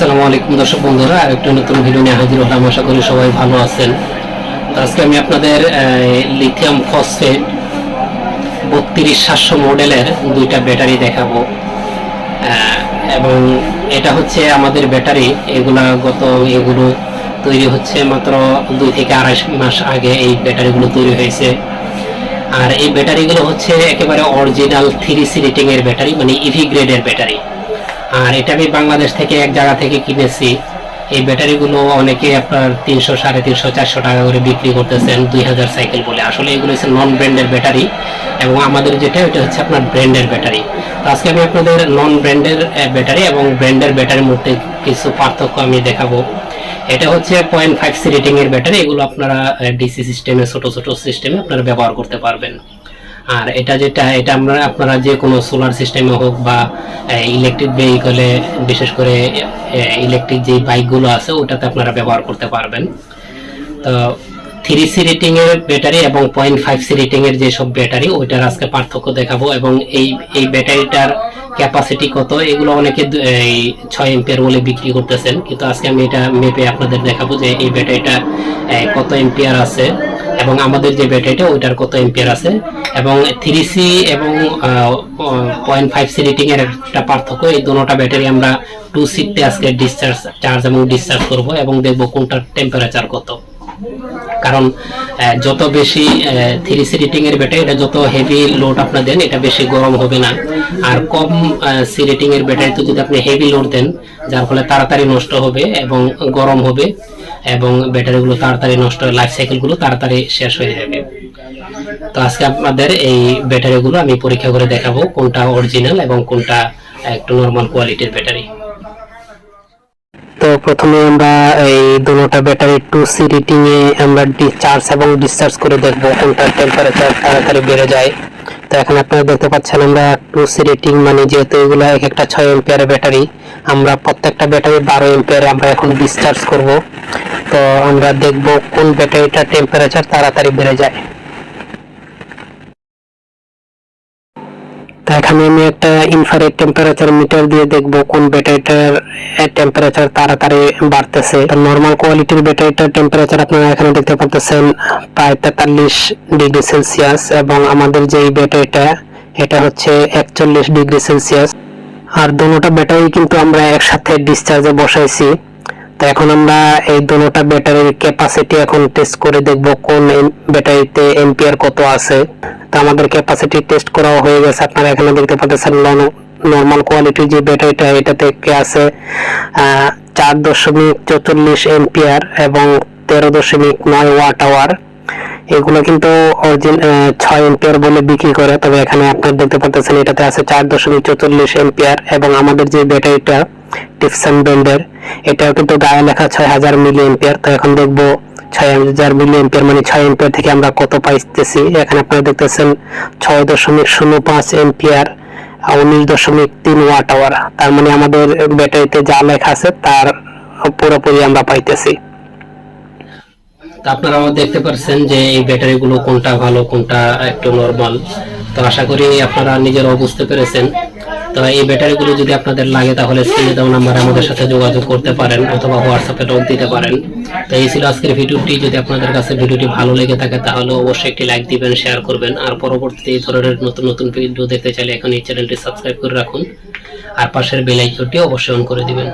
আসসালামু আলাইকুম দর্শক বন্ধুরা একটা নতুন ভিডিও নিয়ে হাজির হলাম। আশা করি সবাই ভালো আছেন। আজকে আমি আপনাদের লিথিয়াম ফসফেট বত্রিশ সাতশো মডেলের দুইটা ব্যাটারি দেখাবো। এবং এটা হচ্ছে আমাদের ব্যাটারি এগুলা গত এগুলো তৈরি হচ্ছে মাত্র দুই থেকে আড়াই মাস আগে এই ব্যাটারিগুলো তৈরি হয়েছে। আর এই ব্যাটারিগুলো হচ্ছে একেবারে অরিজিনাল থ্রি সি রেটিংয়ের ব্যাটারি মানে ইভি গ্রেডের ব্যাটারি আর এটা আমি বাংলাদেশ থেকে এক জায়গা থেকে কিনেছি। এই ব্যাটারিগুলো অনেকে আপনার তিনশো, সাড়ে তিনশো, চারশো টাকা করে বিক্রি করতেছেন, দুই হাজার সাইকেল বলে। আসলে এগুলো হচ্ছে নন ব্র্যান্ডের ব্যাটারি এবং আমাদের যেটা ওটা হচ্ছে আপনার ব্র্যান্ডের ব্যাটারি। তো আজকে আমি আপনাদের নন ব্র্যান্ডের ব্যাটারি এবং ব্র্যান্ডের ব্যাটারির মধ্যে কিছু পার্থক্য আমি দেখাবো। এটা হচ্ছে পয়েন্ট ফাইভ সি রেটিংয়ের ব্যাটারি। এগুলো আপনারা ডিসি সিস্টেমে ছোট ছোট সিস্টেমে আপনারা ব্যবহার করতে পারবেন। আর এটা যেটা, এটা আমরা আপনারা যে কোনো সোলার সিস্টেমে হোক বা ইলেকট্রিক ভেহিকলে বিশেষ করে ইলেকট্রিক যে বাইকগুলো আছে, ওটাতে আপনারা ব্যবহার করতে পারবেন। তো থ্রি সি রেটিংয়ের ব্যাটারি এবং পয়েন্ট ফাইভ সি রেটিংয়ের যেসব ব্যাটারি ওইটার আজকে পার্থক্য দেখাবো এবং এই এই ব্যাটারিটার ক্যাপাসিটি কত? এগুলো অনেকে এই ছয় এম্পিয়ার বলে বিক্রি করতেছেন। কিন্তু আজকে আমি এটা মেপে আপনাদের দেখাবো যে এই ব্যাটারিটা কত এম্পিয়ার আছে এবং আমাদের যে ব্যাটারিটা, ওইটার কত এম্পিয়ার আছে এবং থ্রি সি এবং পয়েন্ট ফাইভ সি রেটিং এর একটা পার্থক্য। এই দুটোটা ব্যাটারি আমরা টু সিটে আজকে ডিসচার্জ চার্জ এবং ডিসচার্জ করব এবং দেখব কোনটার টেম্পারেচার কত। কারণ যত বেশি থ্রি সি রেটিং এর ব্যাটারি এটা যত হেভি লোড আপনার দেন, এটা বেশি গরম হবে না। আর কম সি রেটিং এর ব্যাটারি তো যদি আপনি হেভি লোড দেন, যার ফলে তাড়াতাড়ি নষ্ট হবে এবং গরম হবে এবং ব্যাটারিগুলো তাড়াতাড়ি নষ্ট লাইফ সাইকেলগুলো তাড়াতাড়ি শেষ হয়ে যাবে। তো আজকে আপনাদের এই ব্যাটারিগুলো আমি পরীক্ষা করে দেখাবো কোনটা অরিজিনাল এবং কোনটা একটু নর্মাল কোয়ালিটির ব্যাটারি তো প্রথমে আমরা এই দুটোটা ব্যাটারি টু সি রেটিং এ আমরা চার্জ এবং ডিসচার্জ করে দেখব কোনটা টেম্পারেচার তাড়াতাড়ি বেড়ে যায়। তো এখন আপনারা দেখতে পাচ্ছেন আমরা টু সি রেটিং মানে যেহেতু এগুলো এক একটা ছয় এম্পিয়ারের ব্যাটারি আমরা প্রত্যেকটা ব্যাটারি বারো এম্পিয়ারে আমরা এখন ডিসচার্জ করব। তো আমরা দেখব কোন ব্যাটারিটা টেম্পারেচার তাড়াতাড়ি বেড়ে যায়। তো এখানে আমি একটা ইনফ্রারেড টেম্পারেচার মিটার দিয়ে দেখব কোন ব্যাটারিটার টেম্পারেচার তাড়াতাড়ি বাড়তেছে। নর্মাল কোয়ালিটির ব্যাটারিটার টেম্পারেচার আপনারা এখানে দেখতে পাচ্ছেন প্রায় তেতাল্লিশ ডিগ্রি সেলসিয়াস এবং আমাদের যে ব্যাটারিটা এটা হচ্ছে একচল্লিশ ডিগ্রি সেলসিয়াস। আর দুটোটা ব্যাটারি কিন্তু আমরা একসাথে ডিসচার্জে বসাইছি। তো এখন আমরা এই দুটোটা ব্যাটারির ক্যাপাসিটি এখন টেস্ট করে দেখব কোন ব্যাটারিতে এম্পিয়ার কত আছে। তো আমাদের ক্যাপাসিটি টেস্ট করা হয়ে গেছে। আপনারা এখানে দেখতে পাচ্ছেন নর্মাল কোয়ালিটির যে ব্যাটারিটা এটাতে কে আছে? চার দশমিক চৌচল্লিশ এম্পিয়ার এবং তেরো দশমিক নয় ওয়াট আওয়ার এগুলো কিন্তু অরিজিন ছয় এম্পিয়ার বলে বিক্রি করে। তবে এখানে আপনারা দেখতে পাচ্ছেন এটাতে আছে চার দশমিক চৌচল্লিশ এম্পিয়ার এবং আমাদের যে ব্যাটারিটা টিপসন ব্র্যান্ডের এটাও কিন্তু গায়ে লেখা ছয় হাজার মিলি এম্পিয়ার তো এখন দেখব ছয় হাজার মিলি এম্পিয়ার মানে ছয় এম্পিয়ার থেকে আমরা কত পাইতেছি? এখানে আপনারা দেখতেছেন ছয় দশমিক শূন্য পাঁচ এম্পিয়ার উনিশ দশমিক তিন ওয়াট আওয়ার তার মানে আমাদের ব্যাটারিতে যা লেখা আছে, তার পুরোপুরি আমরা পাইতেছি। তো আপনারাও দেখতে পাচ্ছেন যে এই ব্যাটারিগুলো কোনটা ভালো, কোনটা একটু নরমাল তো আশা করি আপনারা নিজেরাও বুঝতে পেরেছেন। তো এই ব্যাটারিগুলো যদি আপনাদের লাগে, তাহলে স্ক্রিনে দেওয়া নাম্বারে আমাদের সাথে যোগাযোগ করতে পারেন অথবা হোয়াটসঅ্যাপে নোট দিতে পারেন। তো এই ছিল আজকের ভিডিওটি। যদি আপনাদের কাছে ভিডিওটি ভালো লেগে থাকে, তাহলে অবশ্যই একটি লাইক দিবেন শেয়ার করবেন। আর পরবর্তীতে এই ধরনের নতুন নতুন ভিডিও দেখতে চাইলে এখন এই চ্যানেলটি সাবস্ক্রাইব করে রাখুন। আর পাশের বেল আইকনটি অবশ্যই অন করে দিবেন।